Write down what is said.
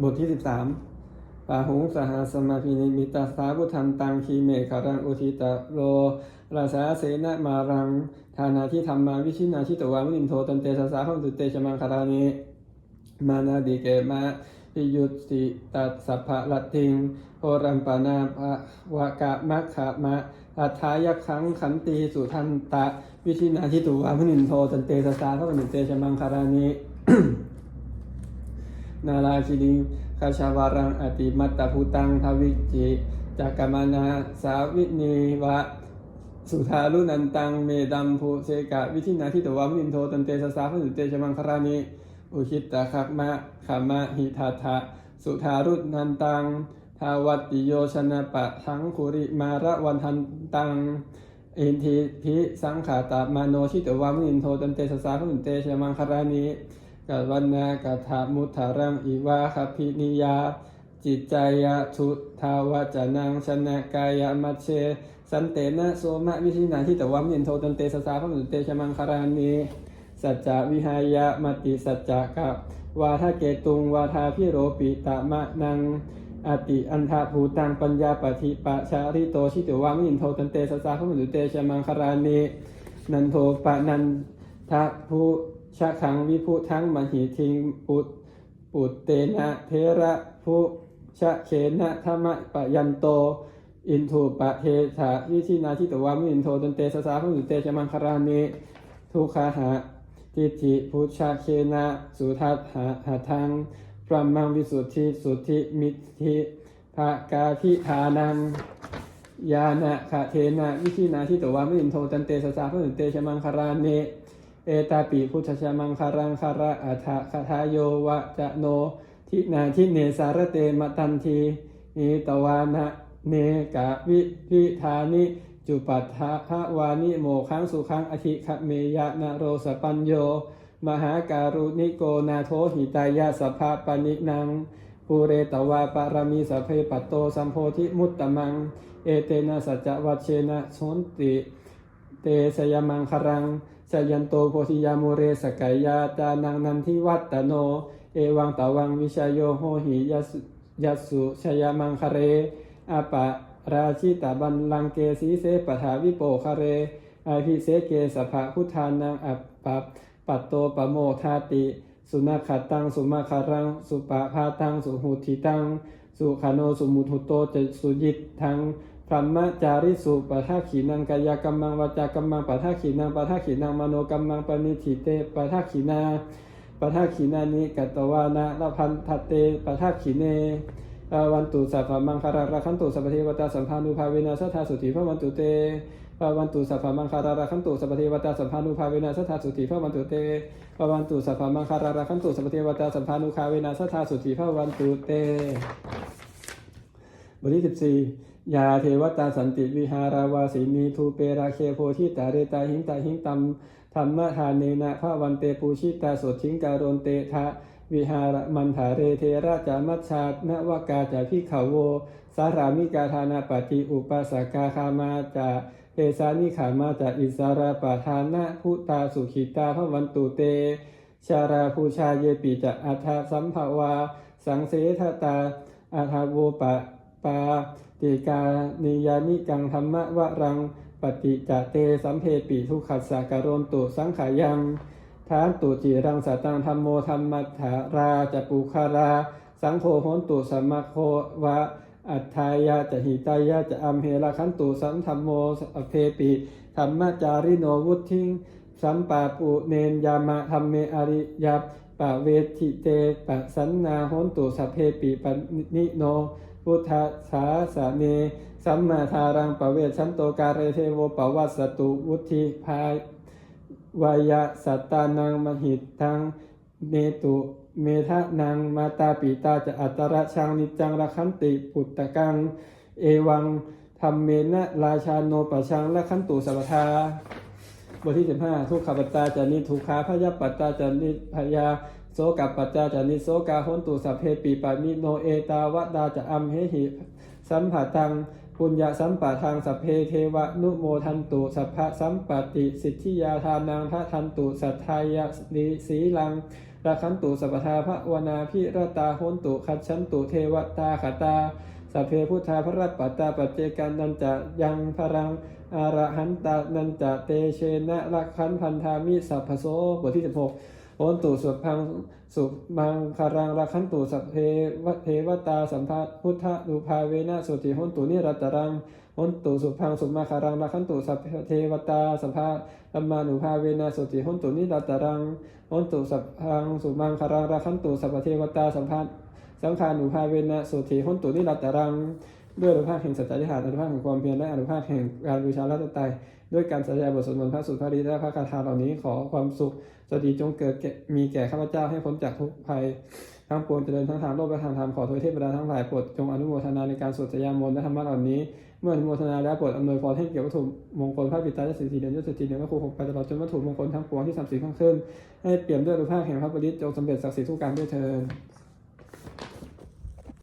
บทที่สิบสามปาหุงสหสมาพินิมิตาสาพุทธันตังคีเมขารังอุทิตะโลราสาเสนะมารังฐานาที่ธรรมาวิชินาชิตวามุนินโทตันเตสสาขังตุเตชมังคารานิมานาดิเกมะพิยุติตัสสัพพะลัตติงโพรัมปนาภะวะกะมะขะมะอัฏฐายคังขันติสุทันตะ วิชินาทิตุวามุนินโทตันเตสสาขังตุเตชมังคารานิ นาราคิริงคาชาวารังอติมัตตภูตังทวิจิจักกมานาสาวินีวะสุธารุนันตังเมดัมภูเสกะวิธินาทิตวามินโทตันเตสสาพสุเตชมังครานิอุคิตตะคักมะขามะหิทาทะสุธารุนันตังทาวัติโยชนะปะทังคุริมาระวันทันตังเอินทิพิสังขาตามาโนชิตวามินโทตันเตสสาพสุเตชมังครานิ กัลวันนากถามุทารังอิวาคพินิยา จิตใจยทุทาวจานังชนะกายมัชเช สันเตนะโสมะวิชินาที่ตวัมยินโทตันเตสสาพมุนเตชมังคารานีสัจจะวิหายะมติสัจจะกับวาทะเกตุงวาทาพิโรปิตะมะนังอติอันทาภูตังปัญญาปฏิปะชาริโตชิตวามินโทตันเตสสาพมุนเตชมังคารานีนันโทปะนันทะภู ชะขังวิพุทั้งมหิทิงปุตปุตเตนะเทระภูชะเขนะธรรมะปะยันโต อินทูปะเทถาวิชินาทิตวามินโทตันเตสสาพุสุเตชมังคารานิทุคาหะทิฏฐิพุชาเคนะสุทัตหะหะทังพระมังวิสุทธิสุทธิมิทธิภากาพิธานังยานะขะเทนะวิชินาทิตวามินโทตันเตสสาพุสุเตชมังคารานิ เอตาปิพุทธชมังคารังคาระอัฏฐคาทายโยวะจะโน ทินาทิเนสารเตมตันทีนิตวานะเนกะวิพิธานิจุปัฏฐะภวานิโมคังสุขังอธิคเมยะนะโรสปัญโย มหาการุณิโกนาโทหิตายาสภาปนินังปูเรตวาปารมีสพเพปัตโตสัมโพธิมุตตมัง เอเตนะสัจวัชเชนะชนติ เตสยมังครัง สยันโตโพธิยามุเรสกายาจานังนันทิวัตตโน เอวังตาวังวิชยโยโหหิยัสยัสุชยมังคเรอาปะราชิตาบันลังเกสีเสปถาวิโปคเรอาภิเสเกสภะพุทธานังอัปปัปปัตโตปโมทาติ สุนัขขตัง สุมาคารัง สุปะพาตัง สุหุทิตัง สุขโน สุมุทุโตเจสุยิตทัง พรหมจาริสุปะทาขีนังกายกรรมังวาจากรรมังปะทาขีนังปะทาขีนังมโนกรรมังปณิทิเตปะทาขีนาปะทาขีนานิกัตตวานะละพันทัตเตปะทาขีเนวันตุสัพพมังคาราราคันตุสัพพเทวตาสัมภานุภาเวนะสัทธาสุติพระวันตุเตปวันตุสัพพมังคาราราคันตุสัพพเทวตาสัมภานุภาเวนะสัทธาสุติพระวันตุเตปวันตุสัพพมังคาราราคันตุสัพพเทวตาสัมภานุภาเวนะสัทธาสุติพระวันตุเตบทที่สิบสี่ ยาเทวตาสันติวิหาราวาสีนีทูเปราเคโพธิตาเรตาหิงตาหิงตัมธรรมทานเนนะพระวันเตปูชิตาสดชิงการนเตทะวิหารมันถาเรเทระจามัชชานวากาจาพิขาวโว สารามิกาธานาปฏิอุปสกาคามาจาเทสานิขามาจาอิสาราปทานะพุตาสุขิตาพระวันตุเต ชาราภูชาเยปิจะอัฏฐสัมภาวา สังเสทตาอัฏฐโวปะ ปาติกานิยานิกังธรรมะวะรัง ปฏิจเตสัมเพปิทุขัสสะการนตุสังขายังทานตุจิรังสตตังธรรมโมธรรมัฏฐาราจะปุคารา สังโฆโหนตุสัมมาโควะอัฏฐายาจะหิตายาจะอัมเหระขันตุสัมธรรมโมอเพปิธรรมจาริโนวุทิงสัมปาปุเนนยามะธรรมเมอริยาปะเวทิเตปะสันนาโหนตุสัพเพปิปนิโน พุทธสาสเนสัมมาทารังปะเวชันโตการเรเทโวปวัสตุวุธิภายวายะสัตตานังมหิตทังเมตุเมทะนังมาตาปิตาจะอัตระชังนิจังระคันติปุตตะกัง เอวังธรรมเมนะราชาโนปะชังละคันตุสัพทา บทที่สิบห้าทุกขปัตตาจานิทุกขาพยาปัตตาจานิพยาโสกับปัจจาจานิโสกาหนตุสัพเพปีปานิโนเอตาวดาจะอัมเหหิสัมผัตังปุญญาสัมปะทางสัพเพเทวะนุโมทันตุสัพพะสัมปติสิทธิยาทานังพระทันตุสัทธายะนิสีลังราคันตุสัพพทาภวนาพิรตาโหนตุคัจฉันตุเทวตาขตา สัพเพพุทธาพระปัตตาปัจเจกันนันจะยังพรังอาระหันตานันจะเตเชนะรักขันพันธามิสัพพโสบทที่16โหนตุสุพังสุมังคารังราคันตุสัพเพวเทวตาสัมภาพุทธรูปาเวนะสุติหนตุนิรัตตรังหนตุสุพังสุมาคารังราคันตุสัพเพเทวตาสัมภาธรรมานุภาเวนะสุติหนตุนิรัตตรังหนตุสัพพังสุมังคารังราคันตุสัพพเทวตาสัมภา สังขานุภาเวนะโสุติโหนตุนิรัตตรัง ด้วยอนุภาพแห่งสัจจะทิฏฐานอนุภาพแห่งความเพียรและอนุภาพแห่งการบูชาพระตรัยด้วยการสัจจะบทสวดมนต์พระสุตพระดีและพระคาถาเหล่านี้ขอความสุขสวัสดีจงเกิดมีแก่ข้าพเจ้าให้พ้นจากทุกภัยทั้งปวงเจริญทั้งทางโลกและทางธรรมขอโทษเทพดาทั้งหลายโปรดจงอนุโมทนาในการสวดสยามมนต์และธรรมะเหล่านี้เมื่ออนุโมทนาแล้วโปรดอำนวยพรให้เกี่ยววัตถุมงคลพระปิตาและสิทธิเดือนยศสิทธิเดือนพระครูหกไปตลอดจนวัตถุมงคลทั้งปวงที่สามสี่ข้างขึ้นให้เปี่ยมด้วยอนุภาพแห่งพระบริตจงสำเร็จศักดิ์สิทธิ์ทุกการด้วยเทินส